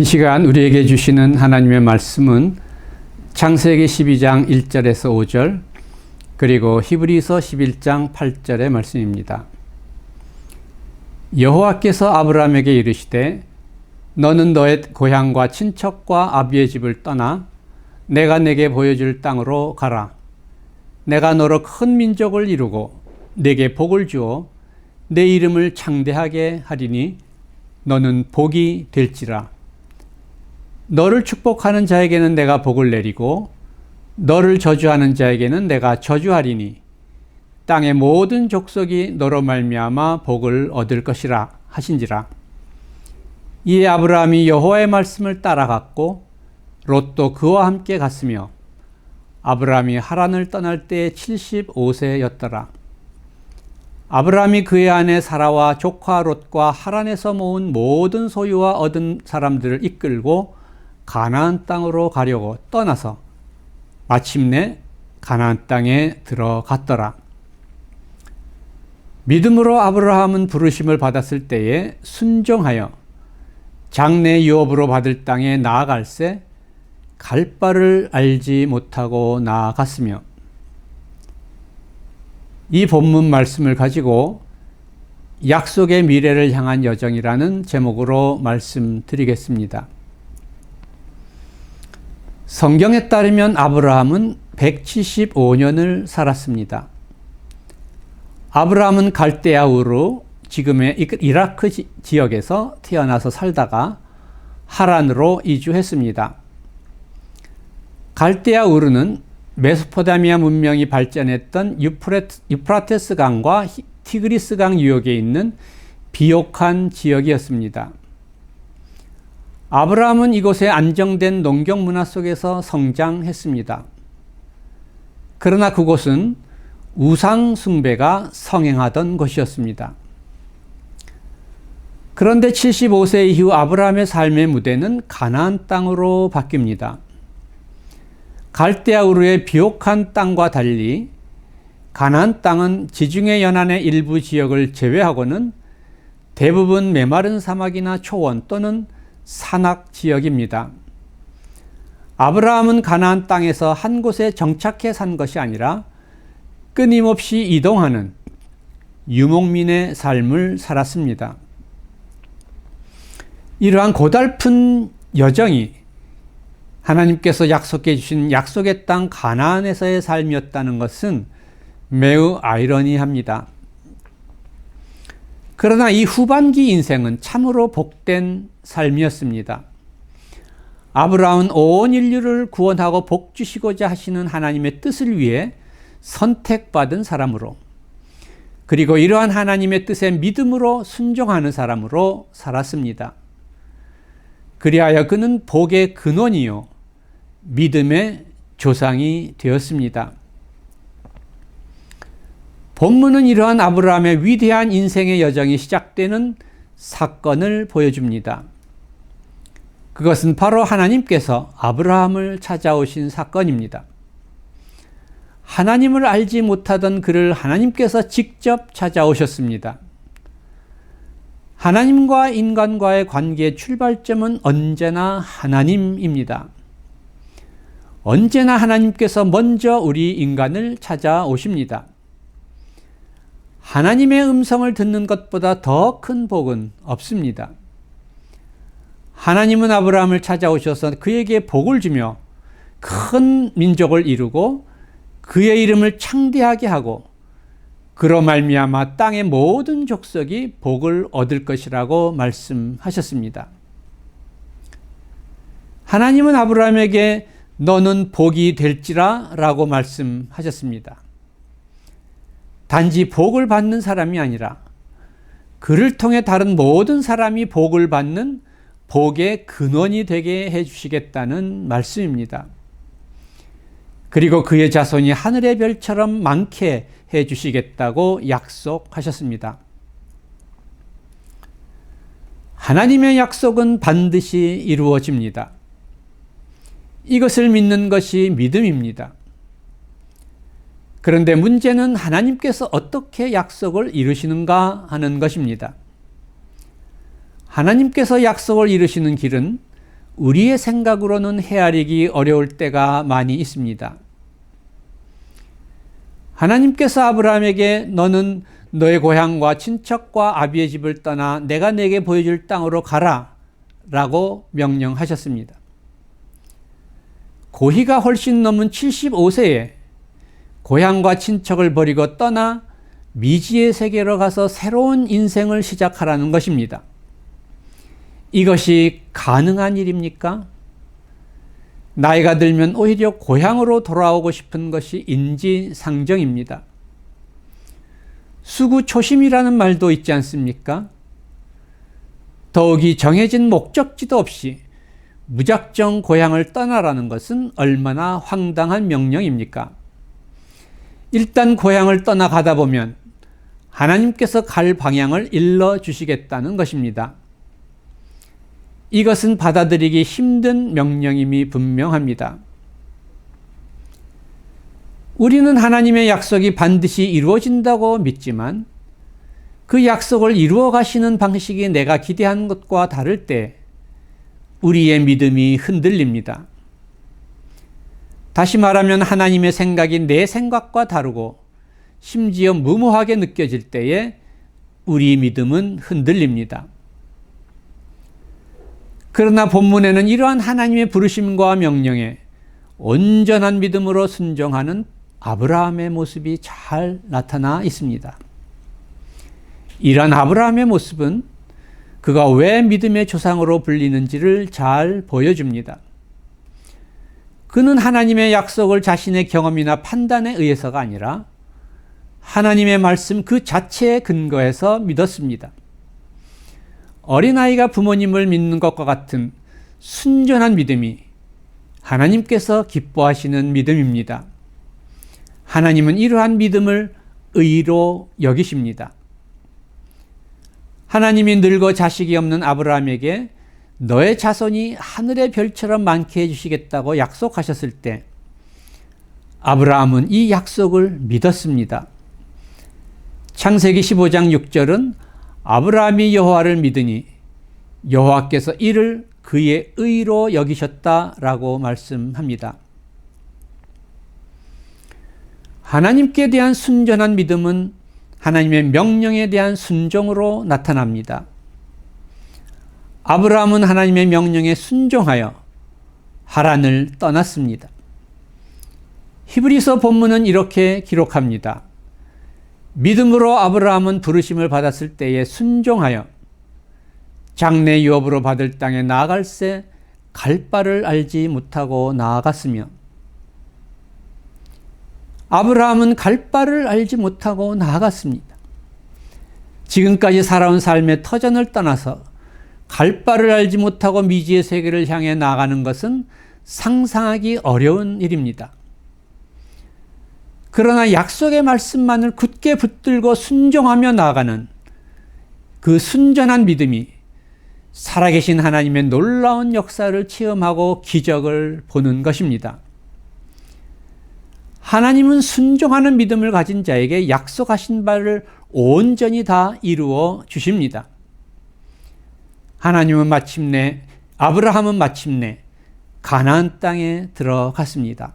이 시간 우리에게 주시는 하나님의 말씀은 창세기 12장 1절에서 5절 그리고 히브리서 11장 8절의 말씀입니다. 여호와께서 아브라함에게 이르시되 너는 너의 고향과 친척과 아비의 집을 떠나 내가 내게 보여줄 땅으로 가라. 내가 너로 큰 민족을 이루고 내게 복을 주어 내 이름을 창대하게 하리니 너는 복이 될지라. 너를 축복하는 자에게는 내가 복을 내리고 너를 저주하는 자에게는 내가 저주하리니 땅의 모든 족속이 너로 말미암아 복을 얻을 것이라 하신지라. 이에 아브라함이 여호와의 말씀을 따라갔고 롯도 그와 함께 갔으며 아브라함이 하란을 떠날 때 75세였더라. 아브라함이 그의 아내 사라와 조카 롯과 하란에서 모은 모든 소유와 얻은 사람들을 이끌고 가나안 땅으로 가려고 떠나서 마침내 가나안 땅에 들어갔더라. 믿음으로 아브라함은 부르심을 받았을 때에 순종하여 장래 유업으로 받을 땅에 나아갈새 갈 바를 알지 못하고 나아갔으며 이 본문 말씀을 가지고 약속의 미래를 향한 여정이라는 제목으로 말씀드리겠습니다. 성경에 따르면 아브라함은 175년을 살았습니다. 아브라함은 갈대아 우르 지금의 이라크 지역에서 태어나서 살다가 하란으로 이주했습니다. 갈대아 우르는 메소포타미아 문명이 발전했던 유프라테스 강과 티그리스 강 유역에 있는 비옥한 지역이었습니다. 아브라함은 이곳에 안정된 농경 문화 속에서 성장했습니다. 그러나 그곳은 우상 숭배가 성행하던 곳이었습니다. 그런데 75세 이후 아브라함의 삶의 무대는 가나안 땅으로 바뀝니다. 갈대아 우르의 비옥한 땅과 달리 가나안 땅은 지중해 연안의 일부 지역을 제외하고는 대부분 메마른 사막이나 초원 또는 산악 지역입니다. 아브라함은 가나안 땅에서 한 곳에 정착해 산 것이 아니라 끊임없이 이동하는 유목민의 삶을 살았습니다. 이러한 고달픈 여정이 하나님께서 약속해 주신 약속의 땅 가나안에서의 삶이었다는 것은 매우 아이러니합니다. 그러나 이 후반기 인생은 참으로 복된 삶이었습니다. 아브라함은 온 인류를 구원하고 복 주시고자 하시는 하나님의 뜻을 위해 선택받은 사람으로 그리고 이러한 하나님의 뜻에 믿음으로 순종하는 사람으로 살았습니다. 그리하여 그는 복의 근원이요 믿음의 조상이 되었습니다. 본문은 이러한 아브라함의 위대한 인생의 여정이 시작되는 사건을 보여줍니다. 그것은 바로 하나님께서 아브라함을 찾아오신 사건입니다. 하나님을 알지 못하던 그를 하나님께서 직접 찾아오셨습니다. 하나님과 인간과의 관계의 출발점은 언제나 하나님입니다. 언제나 하나님께서 먼저 우리 인간을 찾아오십니다. 하나님의 음성을 듣는 것보다 더 큰 복은 없습니다. 하나님은 아브라함을 찾아오셔서 그에게 복을 주며 큰 민족을 이루고 그의 이름을 창대하게 하고 그로 말미암아 땅의 모든 족속이 복을 얻을 것이라고 말씀하셨습니다. 하나님은 아브라함에게 너는 복이 될지라라고 말씀하셨습니다. 단지 복을 받는 사람이 아니라 그를 통해 다른 모든 사람이 복을 받는 복의 근원이 되게 해 주시겠다는 말씀입니다. 그리고 그의 자손이 하늘의 별처럼 많게 해 주시겠다고 약속하셨습니다. 하나님의 약속은 반드시 이루어집니다. 이것을 믿는 것이 믿음입니다. 그런데 문제는 하나님께서 어떻게 약속을 이루시는가 하는 것입니다. 하나님께서 약속을 이루시는 길은 우리의 생각으로는 헤아리기 어려울 때가 많이 있습니다. 하나님께서 아브라함에게 너는 너의 고향과 친척과 아비의 집을 떠나 내가 내게 보여줄 땅으로 가라 라고 명령하셨습니다. 고희가 훨씬 넘은 75세에 고향과 친척을 버리고 떠나 미지의 세계로 가서 새로운 인생을 시작하라는 것입니다. 이것이 가능한 일입니까? 나이가 들면 오히려 고향으로 돌아오고 싶은 것이 인지상정입니다. 수구초심이라는 말도 있지 않습니까? 더욱이 정해진 목적지도 없이 무작정 고향을 떠나라는 것은 얼마나 황당한 명령입니까? 일단 고향을 떠나가다 보면 하나님께서 갈 방향을 일러 주시겠다는 것입니다. 이것은 받아들이기 힘든 명령임이 분명합니다. 우리는 하나님의 약속이 반드시 이루어진다고 믿지만 그 약속을 이루어 가시는 방식이 내가 기대한 것과 다를 때 우리의 믿음이 흔들립니다. 다시 말하면 하나님의 생각이 내 생각과 다르고 심지어 무모하게 느껴질 때에 우리 믿음은 흔들립니다. 그러나 본문에는 이러한 하나님의 부르심과 명령에 온전한 믿음으로 순종하는 아브라함의 모습이 잘 나타나 있습니다. 이러한 아브라함의 모습은 그가 왜 믿음의 조상으로 불리는지를 잘 보여줍니다. 그는 하나님의 약속을 자신의 경험이나 판단에 의해서가 아니라 하나님의 말씀 그 자체에 근거해서 믿었습니다. 어린아이가 부모님을 믿는 것과 같은 순전한 믿음이 하나님께서 기뻐하시는 믿음입니다. 하나님은 이러한 믿음을 의로 여기십니다. 하나님이 늙어 자식이 없는 아브라함에게 너의 자손이 하늘의 별처럼 많게 해주시겠다고 약속하셨을 때 아브라함은 이 약속을 믿었습니다. 창세기 15장 6절은 아브라함이 여호와를 믿으니 여호와께서 이를 그의 의로 여기셨다라고 말씀합니다. 하나님께 대한 순전한 믿음은 하나님의 명령에 대한 순종으로 나타납니다. 아브라함은 하나님의 명령에 순종하여 하란을 떠났습니다. 히브리서 본문은 이렇게 기록합니다. 믿음으로 아브라함은 부르심을 받았을 때에 순종하여 장래 유업으로 받을 땅에 나아갈새 갈 바를 알지 못하고 나아갔으며 아브라함은 갈 바를 알지 못하고 나아갔습니다. 지금까지 살아온 삶의 터전을 떠나서 갈 바를 알지 못하고 미지의 세계를 향해 나가는 것은 상상하기 어려운 일입니다. 그러나 약속의 말씀만을 굳게 붙들고 순종하며 나아가는 그 순전한 믿음이 살아계신 하나님의 놀라운 역사를 체험하고 기적을 보는 것입니다. 하나님은 순종하는 믿음을 가진 자에게 약속하신 바를 온전히 다 이루어 주십니다. 하나님은 마침내 아브라함은 마침내 가나안 땅에 들어갔습니다.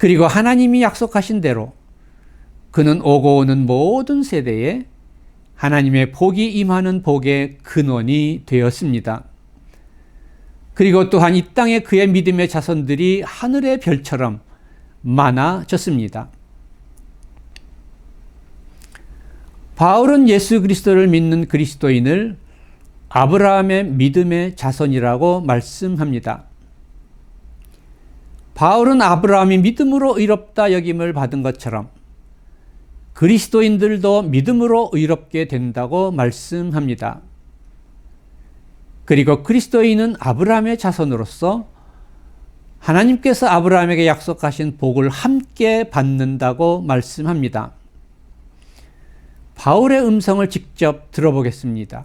그리고 하나님이 약속하신 대로 그는 오고 오는 모든 세대에 하나님의 복이 임하는 복의 근원이 되었습니다. 그리고 또한 이 땅에 그의 믿음의 자손들이 하늘의 별처럼 많아졌습니다. 바울은 예수 그리스도를 믿는 그리스도인을 아브라함의 믿음의 자손이라고 말씀합니다. 바울은 아브라함이 믿음으로 의롭다 여김을 받은 것처럼 그리스도인들도 믿음으로 의롭게 된다고 말씀합니다. 그리고 그리스도인은 아브라함의 자손으로서 하나님께서 아브라함에게 약속하신 복을 함께 받는다고 말씀합니다. 바울의 음성을 직접 들어보겠습니다.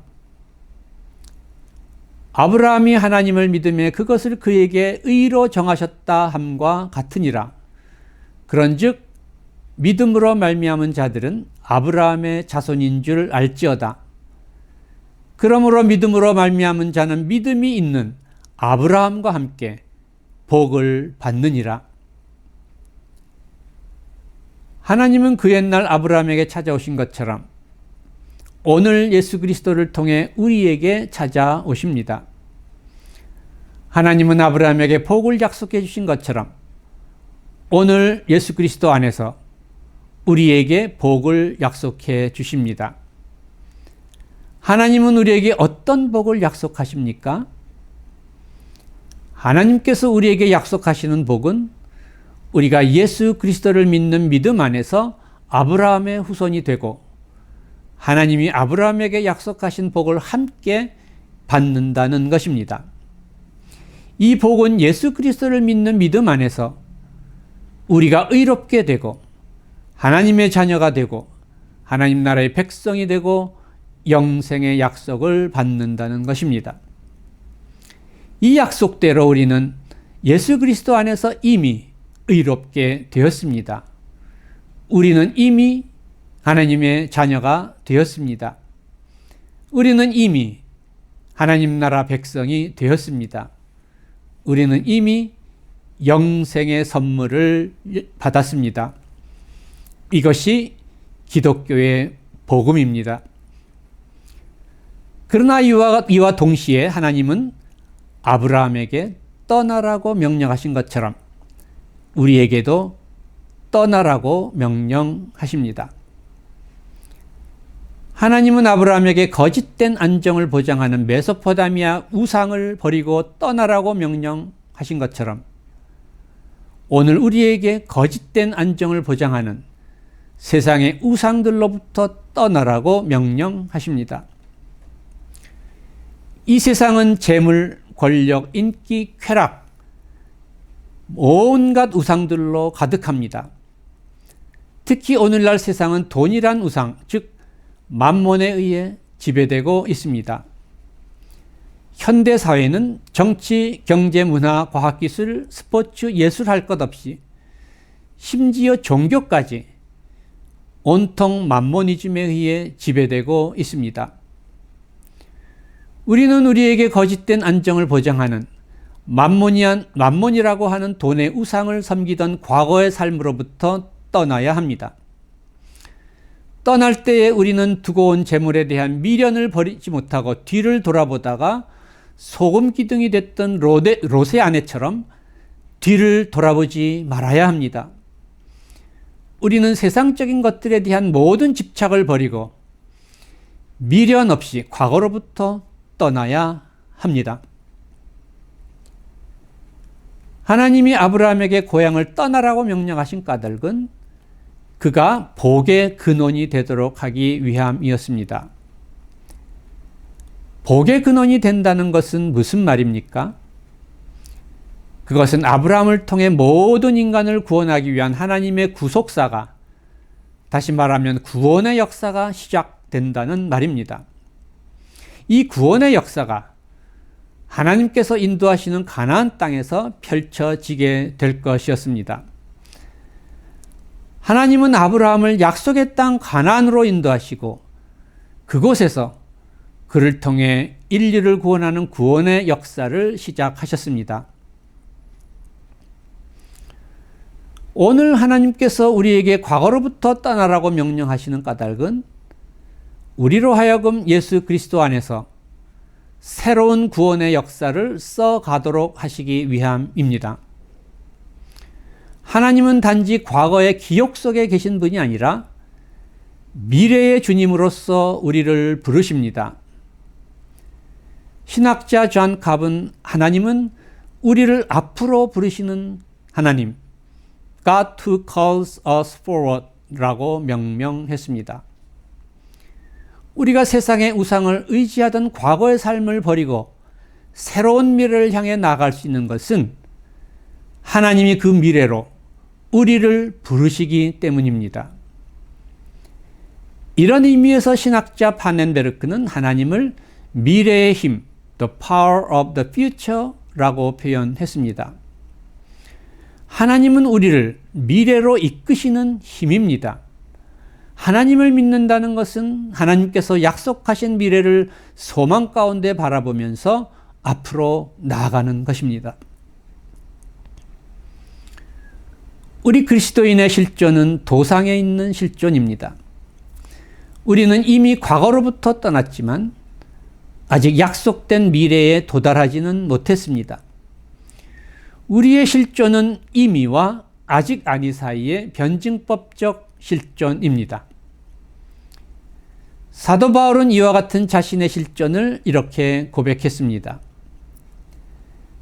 아브라함이 하나님을 믿음에 그것을 그에게 의로 정하셨다 함과 같으니라. 그런즉 믿음으로 말미암은 자들은 아브라함의 자손인 줄 알지어다. 그러므로 믿음으로 말미암은 자는 믿음이 있는 아브라함과 함께 복을 받느니라. 하나님은 그 옛날 아브라함에게 찾아오신 것처럼 오늘 예수 그리스도를 통해 우리에게 찾아오십니다. 하나님은 아브라함에게 복을 약속해 주신 것처럼 오늘 예수 그리스도 안에서 우리에게 복을 약속해 주십니다. 하나님은 우리에게 어떤 복을 약속하십니까? 하나님께서 우리에게 약속하시는 복은 우리가 예수 그리스도를 믿는 믿음 안에서 아브라함의 후손이 되고 하나님이 아브라함에게 약속하신 복을 함께 받는다는 것입니다. 이 복은 예수 그리스도를 믿는 믿음 안에서 우리가 의롭게 되고 하나님의 자녀가 되고 하나님 나라의 백성이 되고 영생의 약속을 받는다는 것입니다. 이 약속대로 우리는 예수 그리스도 안에서 이미 의롭게 되었습니다. 우리는 이미 하나님의 자녀가 되었습니다. 우리는 이미 하나님 나라 백성이 되었습니다. 우리는 이미 영생의 선물을 받았습니다. 이것이 기독교의 복음입니다. 그러나 이와, 이와 동시에 하나님은 아브라함에게 떠나라고 명령하신 것처럼 우리에게도 떠나라고 명령하십니다. 하나님은 아브라함에게 거짓된 안정을 보장하는 메소포다미아 우상을 버리고 떠나라고 명령하신 것처럼 오늘 우리에게 거짓된 안정을 보장하는 세상의 우상들로부터 떠나라고 명령하십니다. 이 세상은 재물, 권력, 인기, 쾌락, 온갖 우상들로 가득합니다. 특히 오늘날 세상은 돈이란 우상, 즉 만몬에 의해 지배되고 있습니다. 현대 사회는 정치, 경제, 문화, 과학 기술, 스포츠, 예술 할 것 없이 심지어 종교까지 온통 만모니즘에 의해 지배되고 있습니다. 우리는 우리에게 거짓된 안정을 보장하는 만모니안, 만몬이라고 하는 돈의 우상을 섬기던 과거의 삶으로부터 떠나야 합니다. 떠날 때에 우리는 두고 온 재물에 대한 미련을 버리지 못하고 뒤를 돌아보다가 소금 기둥이 됐던 로데, 로세 아내처럼 뒤를 돌아보지 말아야 합니다. 우리는 세상적인 것들에 대한 모든 집착을 버리고 미련 없이 과거로부터 떠나야 합니다. 하나님이 아브라함에게 고향을 떠나라고 명령하신 까닭은 그가 복의 근원이 되도록 하기 위함이었습니다. 복의 근원이 된다는 것은 무슨 말입니까? 그것은 아브라함을 통해 모든 인간을 구원하기 위한 하나님의 구속사가 다시 말하면 구원의 역사가 시작된다는 말입니다. 이 구원의 역사가 하나님께서 인도하시는 가나안 땅에서 펼쳐지게 될 것이었습니다. 하나님은 아브라함을 약속의 땅 가나안으로 인도하시고 그곳에서 그를 통해 인류를 구원하는 구원의 역사를 시작하셨습니다. 오늘 하나님께서 우리에게 과거로부터 떠나라고 명령하시는 까닭은 우리로 하여금 예수 그리스도 안에서 새로운 구원의 역사를 써가도록 하시기 위함입니다. 하나님은 단지 과거의 기억 속에 계신 분이 아니라 미래의 주님으로서 우리를 부르십니다. 신학자 존 갑은 하나님은 우리를 앞으로 부르시는 하나님, God who calls us forward 라고 명명했습니다. 우리가 세상의 우상을 의지하던 과거의 삶을 버리고 새로운 미래를 향해 나갈 수 있는 것은 하나님이 그 미래로 우리를 부르시기 때문입니다. 이런 의미에서 신학자 파넨베르크는 하나님을 미래의 힘, the power of the future 라고 표현했습니다. 하나님은 우리를 미래로 이끄시는 힘입니다. 하나님을 믿는다는 것은 하나님께서 약속하신 미래를 소망 가운데 바라보면서 앞으로 나아가는 것입니다. 우리 그리스도인의 실존은 도상에 있는 실존입니다. 우리는 이미 과거로부터 떠났지만 아직 약속된 미래에 도달하지는 못했습니다. 우리의 실존은 이미와 아직 아니 사이의 변증법적 실존입니다. 사도 바울은 이와 같은 자신의 실존을 이렇게 고백했습니다.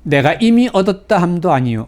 내가 이미 얻었다 함도 아니요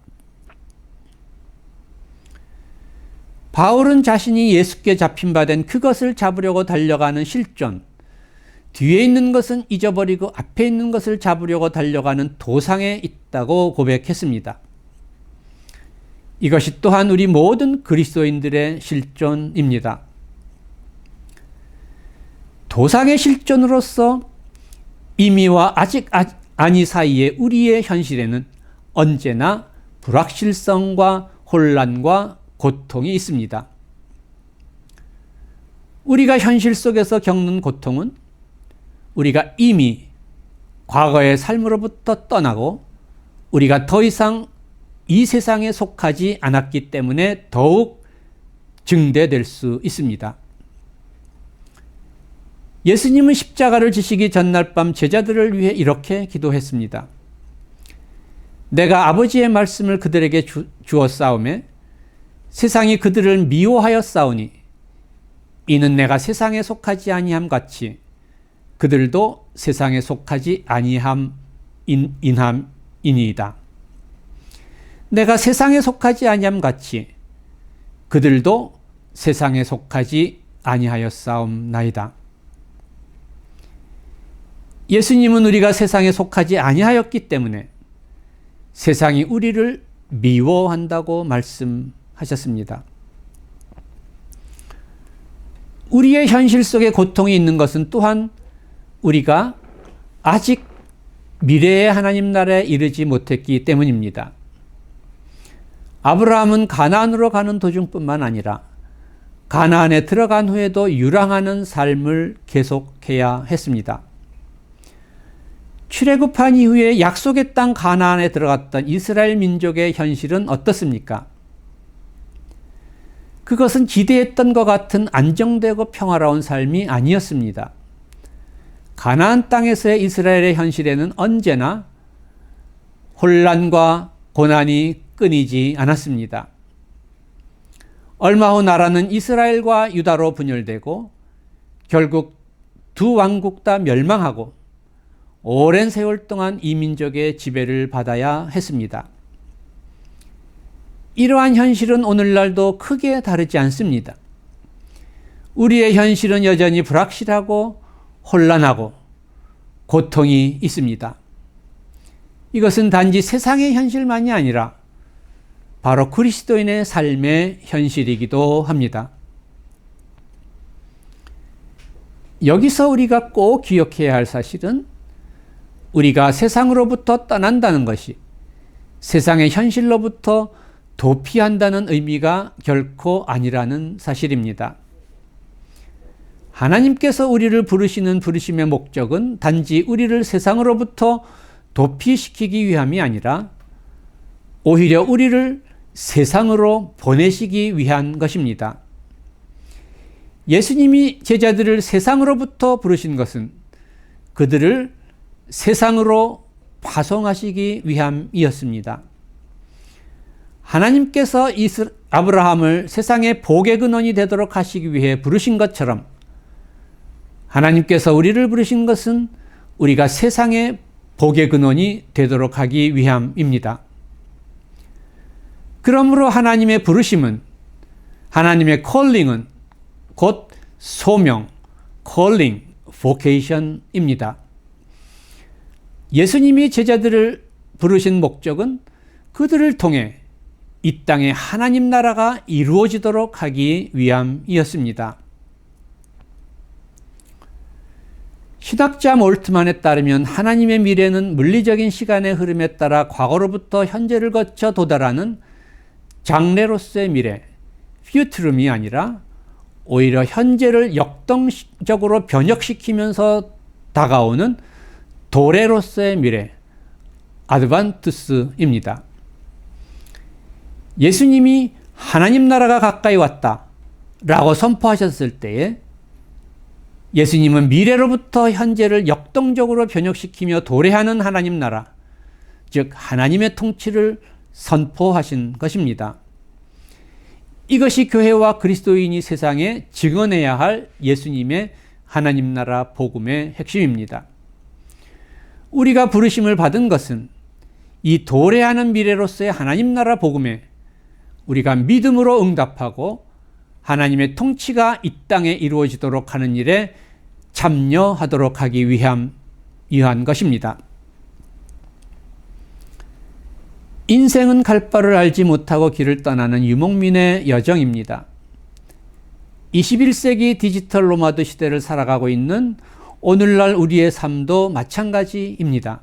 바울은 자신이 예수께 잡힌 바 된 그것을 잡으려고 달려가는 실존, 뒤에 있는 것은 잊어버리고 앞에 있는 것을 잡으려고 달려가는 도상에 있다고 고백했습니다. 이것이 또한 우리 모든 그리스도인들의 실존입니다. 도상의 실존으로서 이미와 아직 아니 사이의 우리의 현실에는 언제나 불확실성과 혼란과 고통이 있습니다. 우리가 현실 속에서 겪는 고통은 우리가 이미 과거의 삶으로부터 떠나고 우리가 더 이상 이 세상에 속하지 않았기 때문에 더욱 증대될 수 있습니다. 예수님은 십자가를 지시기 전날 밤 제자들을 위해 이렇게 기도했습니다. 내가 아버지의 말씀을 그들에게 주, 주어 싸움에 세상이 그들을 미워하여 싸우니 이는 내가 세상에 속하지 아니함 같이 그들도 세상에 속하지 아니함 인, 인함이니이다. 내가 세상에 속하지 아니함 같이 그들도 세상에 속하지 아니하여 싸움나이다. 예수님은 우리가 세상에 속하지 아니하였기 때문에 세상이 우리를 미워한다고 말씀 하셨습니다. 우리의 현실 속에 고통이 있는 것은 또한 우리가 아직 미래의 하나님 나라에 이르지 못했기 때문입니다. 아브라함은 가나안으로 가는 도중뿐만 아니라 가나안에 들어간 후에도 유랑하는 삶을 계속해야 했습니다. 출애굽한 이후에 약속의 땅 가나안에 들어갔던 이스라엘 민족의 현실은 어떻습니까? 그것은 기대했던 것 같은 안정되고 평화로운 삶이 아니었습니다. 가나안 땅에서의 이스라엘의 현실에는 언제나 혼란과 고난이 끊이지 않았습니다. 얼마 후 나라는 이스라엘과 유다로 분열되고 결국 두 왕국 다 멸망하고 오랜 세월 동안 이 민족의 지배를 받아야 했습니다. 이러한 현실은 오늘날도 크게 다르지 않습니다. 우리의 현실은 여전히 불확실하고 혼란하고 고통이 있습니다. 이것은 단지 세상의 현실만이 아니라 바로 그리스도인의 삶의 현실이기도 합니다. 여기서 우리가 꼭 기억해야 할 사실은 우리가 세상으로부터 떠난다는 것이 세상의 현실로부터 도피한다는 의미가 결코 아니라는 사실입니다. 하나님께서 우리를 부르시는 부르심의 목적은 단지 우리를 세상으로부터 도피시키기 위함이 아니라 오히려 우리를 세상으로 보내시기 위한 것입니다. 예수님이 제자들을 세상으로부터 부르신 것은 그들을 세상으로 파송하시기 위함이었습니다. 하나님께서 아브라함을 세상의 복의 근원이 되도록 하시기 위해 부르신 것처럼 하나님께서 우리를 부르신 것은 우리가 세상의 복의 근원이 되도록 하기 위함입니다. 그러므로 하나님의 부르심은 하나님의 콜링은 곧 소명, calling, vocation입니다. 예수님이 제자들을 부르신 목적은 그들을 통해 이 땅에 하나님 나라가 이루어지도록 하기 위함이었습니다. 신학자 몰트만에 따르면 하나님의 미래는 물리적인 시간의 흐름에 따라 과거로부터 현재를 거쳐 도달하는 장래로서의 미래, 퓨트rum이 아니라 오히려 현재를 역동적으로 변혁시키면서 다가오는 도래로서의 미래, 아드반투스입니다. 예수님이 하나님 나라가 가까이 왔다 라고 선포하셨을 때에 예수님은 미래로부터 현재를 역동적으로 변혁시키며 도래하는 하나님 나라, 즉 하나님의 통치를 선포하신 것입니다. 이것이 교회와 그리스도인이 세상에 증언해야 할 예수님의 하나님 나라 복음의 핵심입니다. 우리가 부르심을 받은 것은 이 도래하는 미래로서의 하나님 나라 복음에 우리가 믿음으로 응답하고 하나님의 통치가 이 땅에 이루어지도록 하는 일에 참여하도록 하기 위함, 위한 것입니다. 인생은 갈 바를 알지 못하고 길을 떠나는 유목민의 여정입니다. 21세기 디지털 노마드 시대를 살아가고 있는 오늘날 우리의 삶도 마찬가지입니다.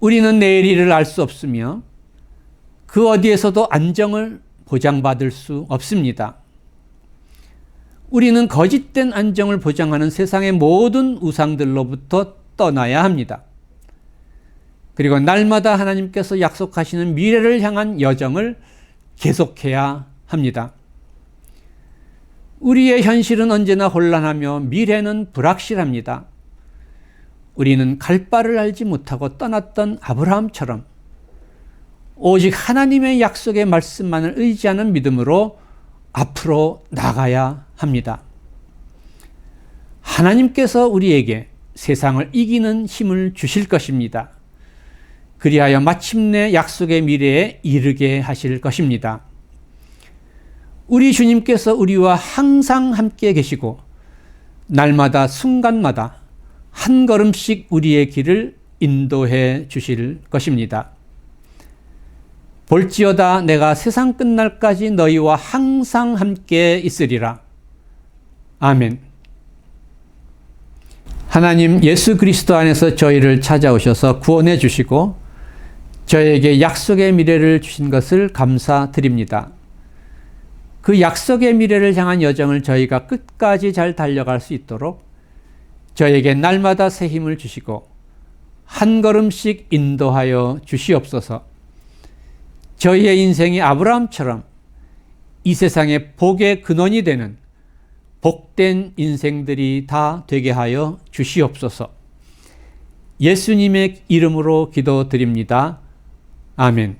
우리는 내일 일을 알 수 없으며 그 어디에서도 안정을 보장받을 수 없습니다. 우리는 거짓된 안정을 보장하는 세상의 모든 우상들로부터 떠나야 합니다. 그리고 날마다 하나님께서 약속하시는 미래를 향한 여정을 계속해야 합니다. 우리의 현실은 언제나 혼란하며 미래는 불확실합니다. 우리는 갈 바를 알지 못하고 떠났던 아브라함처럼 오직 하나님의 약속의 말씀만을 의지하는 믿음으로 앞으로 나가야 합니다. 하나님께서 우리에게 세상을 이기는 힘을 주실 것입니다. 그리하여 마침내 약속의 미래에 이르게 하실 것입니다. 우리 주님께서 우리와 항상 함께 계시고 날마다 순간마다 한 걸음씩 우리의 길을 인도해 주실 것입니다. 볼지어다 내가 세상 끝날까지 너희와 항상 함께 있으리라. 아멘. 하나님 예수 그리스도 안에서 저희를 찾아오셔서 구원해 주시고 저에게 약속의 미래를 주신 것을 감사드립니다. 그 약속의 미래를 향한 여정을 저희가 끝까지 잘 달려갈 수 있도록 저에게 날마다 새 힘을 주시고 한 걸음씩 인도하여 주시옵소서. 저희의 인생이 아브라함처럼 이 세상의 복의 근원이 되는 복된 인생들이 다 되게 하여 주시옵소서. 예수님의 이름으로 기도드립니다. 아멘.